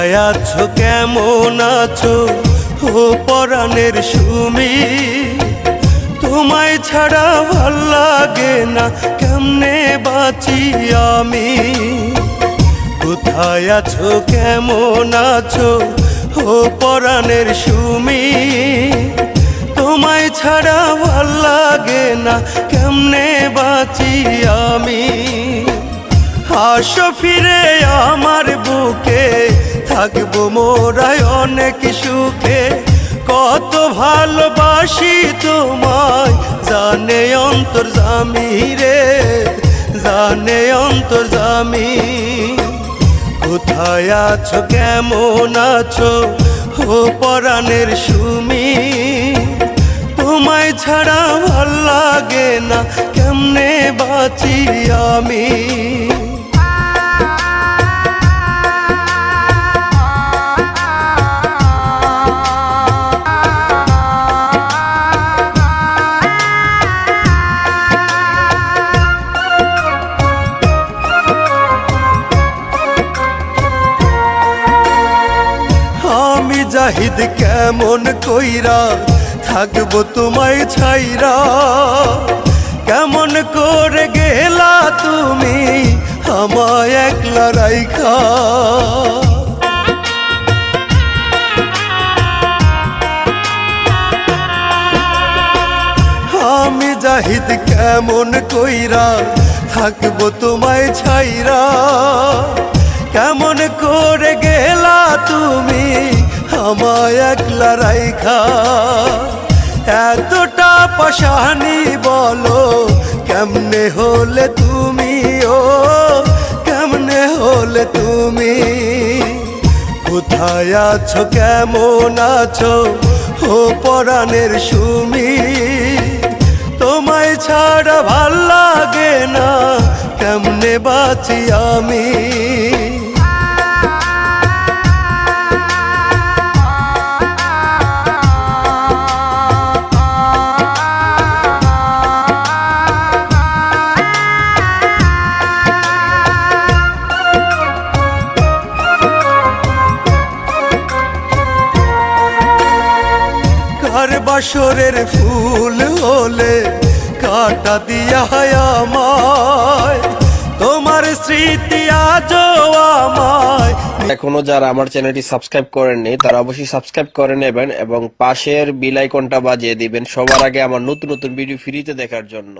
কোথায় আছো? কেমন আছো? ও পরাণের সুমি, তোমায় ছাড়া ভালো লাগে না, কেমনে বাঁচি আমি? কোথায় আছো? কেমন আছো? ও পরাণের সুমি, তোমায় ছাড়া ভালো লাগে না, কেমনে বাঁচি আমি? আসো ফিরে আমার বুকে, থাকব মোরায় অনেক সুখে। কত ভালোবাসি তোমায়, জানে অন্তর জামি রে জানে অন্তর জামি কোথায় আছো, কেমন আছো, ও পরাণের সুমি? তোমায় ছাড়া ভালো লাগে না, কেমনে বাঁচি আমি? আমি জাহিদ কেমন কইরা থাকব তোমায় ছাইরা? কেমন করে গেলা তুমি আমায় একলা রাইখা? আমি জাহিদ কেমন কইরা থাকব তোমায় ছাইরা? কেমন আমায় একলা রাইখা। এতটা পাশানি বলো, কেমনে হলে তুমি ও, কেমনে হলে তুমি? কোথায় আছো, কেমন আছো, ও পরাণের সুমি? তোমায় ছাড়া ভালো লাগে না, কেমনে বাঁচি আমি? বাসরের ফুল হলে কাটা দিয়া আমায়। তোমার স্মৃতি আজ আমায়। এখনও যারা আমার চ্যানেলটি সাবস্ক্রাইব করেননি, তারা অবশ্যই সাবস্ক্রাইব করে নেবেন এবং পাশের বিল আইকনটা বাজিয়ে দিবেন সবার আগে আমার নতুন নতুন ভিডিও ফ্রিতে দেখার জন্য।